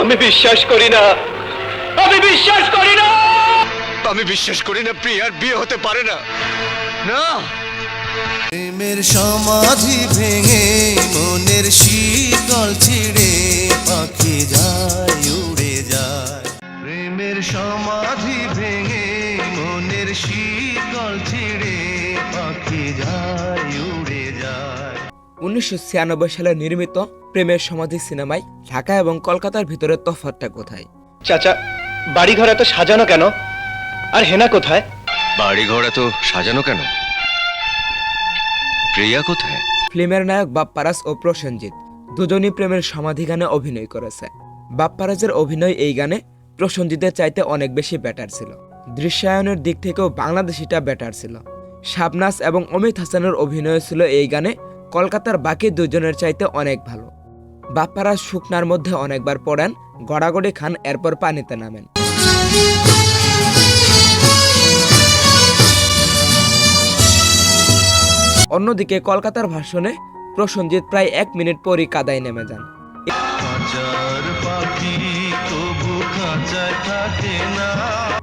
আমি বিশ্বাস করি না। আমি বিশ্বাস করি না। আমি বিশ্বাস করি না প্রিয়ার বিয়ে হতে পারে না। না। প্রেমের সমাধি ভেঙে মনের শীতল ছিড়ে পাখি যায় উড়ে যায়। প্রেমের সমাধি ভেঙে মনের শীতল ছিড়ে পাখি যায় উড়ে যায়। উনিশশো ছিয়ানব্বই সালে নির্মিত প্রেমের সমাধি সিনেমায় ঢাকা এবং কলকাতার ভিতরে তফাৎটা কোথায়? চাচা বাড়িঘর এত সাজানো কেন? আর হেনা কোথায়? বাড়ি ঘর এত সাজানো কেন? প্রিয়া কোথায়? ফিল্মের নায়ক বাপ্পারাজ ও প্রসেনজিৎ দুজনই প্রেমের সমাধি গানে অভিনয় করেছে। বাপ্পারাজের অভিনয় এই গানে প্রসেনজিতের চাইতে অনেক বেশি ব্যাটার ছিল। দৃশ্যায়নের দিক থেকেও বাংলাদেশিটা ব্যাটার ছিল। শাবনাস এবং অমিত হাসানের অভিনয় ছিল এই গানে কলকাতার বাকি দুজনের চাইতে অনেক ভালো। বাপ্পারাজ শুকনার মধ্যে অনেকবার পড়েন, গড়াগড়ি খান, এরপর পানিতে নামেন। অন্যদিকে কলকাতার ভাষণে প্রসঞ্জিৎ প্রায় এক মিনিট পরই কাদায় নেমে যান।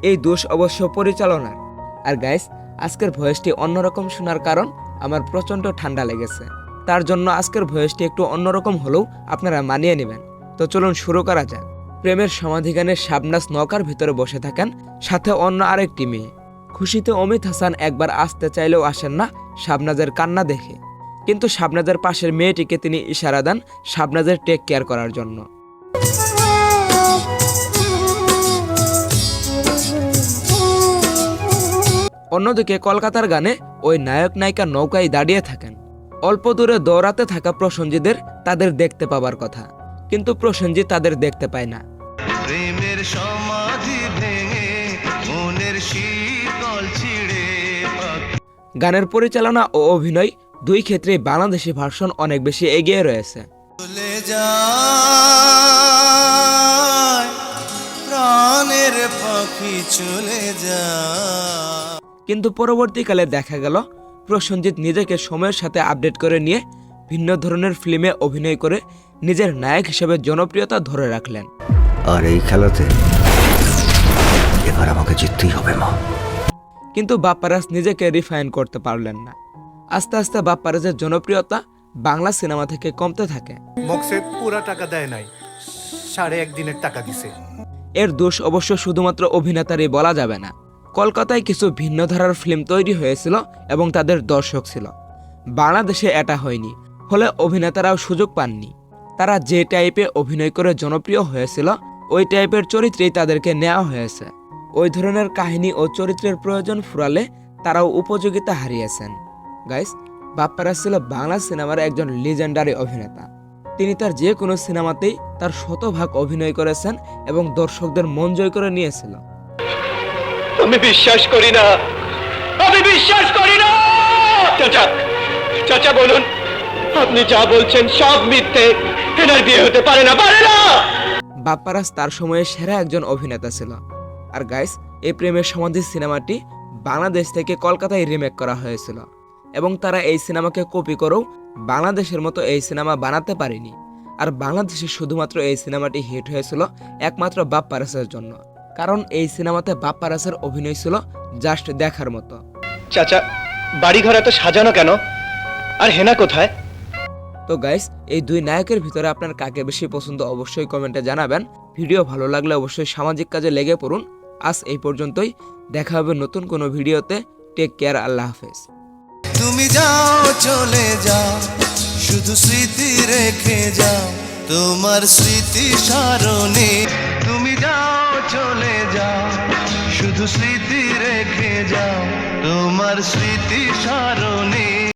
এই দোষ অবশ্য পরিচালনার। আর গাইস আজকের ভয়েসটি অন্যরকম শোনার কারণ আমার প্রচণ্ড ঠান্ডা লেগেছে। তার জন্য আজকের ভয়েসটি একটু অন্যরকম হলেও আপনারা মানিয়ে নেবেন। তো চলুন শুরু করা যাক। প্রেমের সমাধিগানে শাবনাস নৌকার ভিতরে বসে থাকেন, সাথে অন্য আরেকটি মেয়ে। খুশিতে অমিত হাসান একবার আসতে চাইলেও আসেন না শাবনাজের কান্না দেখে। কিন্তু শাবনাজের পাশের মেয়েটিকে তিনি ইশারা দেন শাবনাজের টেক কেয়ার করার জন্য। অন্যদিকে কলকাতার গানে ওই নায়ক নায়িকা নৌকায় দাঁড়িয়ে থাকেন। অল্প দূরে দৌড়াতে থাকা প্রসঞ্জিতের তাদের দেখতে পাবার কথা। কিন্তু প্রসঞ্জিৎ তাদের দেখতে পায় না। প্রেমের সমাধি ভেঙে মনের শীতল ছিড়ে গানের পরিচালনা ও অভিনয় দুই ক্ষেত্রেই বাংলাদেশি ভার্সন অনেক বেশি এগিয়ে রয়েছে। চলে যায় প্রাণের পাখি চলে যায়। কিন্তু পরবর্তীকালে দেখা গেল প্রসঞ্জিৎ নিজেকে সময়ের সাথে আপডেট করে নিয়ে ভিন্ন ধরনের ফিল্মে অভিনয় করে নিজের নায়ক হিসেবে জনপ্রিয়তা ধরে রাখলেন। আর এই খেলাতে এবার আমাকে জিততেই হবে মা। কিন্তু বাপ্পারাজ নিজেকে রিফাইন করতে পারলেন না। আস্তে আস্তে বাপ্পারাজের জনপ্রিয়তা বাংলা সিনেমা থেকে কমতে থাকে। মকসেদ পুরা টাকা দেয় নাই সাড়ে এক দিনের টাকা দিছে। এর দোষ অবশ্য শুধুমাত্র অভিনেতারই বলা যাবে না। কলকাতায় কিছু ভিন্ন ধারার ফিল্ম তৈরি হয়েছিল এবং তাদের দর্শক ছিল। বাংলাদেশে এটা হয়নি, ফলে অভিনেতারাও সুযোগ পাননি। তারা যে টাইপে অভিনয় করে জনপ্রিয় হয়েছিল, ওই টাইপের চরিত্রেই তাদেরকে নেওয়া হয়েছে। ওই ধরনের কাহিনী ও চরিত্রের প্রয়োজন ফুরালে তারাও উপযোগিতা হারিয়েছেন। গাইস বাপ্পারা ছিল বাংলা সিনেমার একজন লিজেন্ডারি অভিনেতা। তিনি তার যে কোনো সিনেমাতেই তার শতভাগ অভিনয় করেছেন এবং দর্শকদের মন জয় করে নিয়েছিল। আমি বিশ্বাস করি না। আমি বিশ্বাস করি না। চাচা চাচা বলুন, আপনি যা বলছেন সব মিথ্যে। হেনার বিয়ে হতে পারে না পারে না। বাপ্পারাজ তার সময়ে সেরা একজন অভিনেতা ছিল। আর গাইস এই প্রেমের সমাধি সিনেমাটি বাংলাদেশ থেকে কলকাতায় রিমেক করা হয়েছিল। এবং তারা এই সিনেমাকে কপি করেও বাংলাদেশের মতো এই সিনেমা বানাতে পারেনি। আর বাংলাদেশে শুধুমাত্র এই সিনেমাটি হিট হয়েছিল একমাত্র বাপ্পারাসের জন্য। কারণ এই সিনেমাতে বাপ্পারাসের অভিনয় ছিল জাস্ট দেখার মতো। চাচা বাড়িঘর এত সাজানো কেন? আর হেনা কোথায়? তো গাইস এই দুই নায়কের ভিতরে আপনার কাকে বেশি পছন্দ অবশ্যই কমেন্টে জানাবেন। ভিডিও ভালো লাগলে অবশ্যই সামাজিক কাজে লেগে পড়ুন। আজ এই পর্যন্তই দেখা হবে নতুন কোনো ভিডিওতে। টেক কেয়ার আল্লাহ হাফেজ। তুমি যাও চলে যাও শুধু স্মৃতি রেখে যাও। তোমার স্মৃতি স্মরণে শুধু স্মৃতি রেখে যাও। তোমার স্মৃতি স্মরণে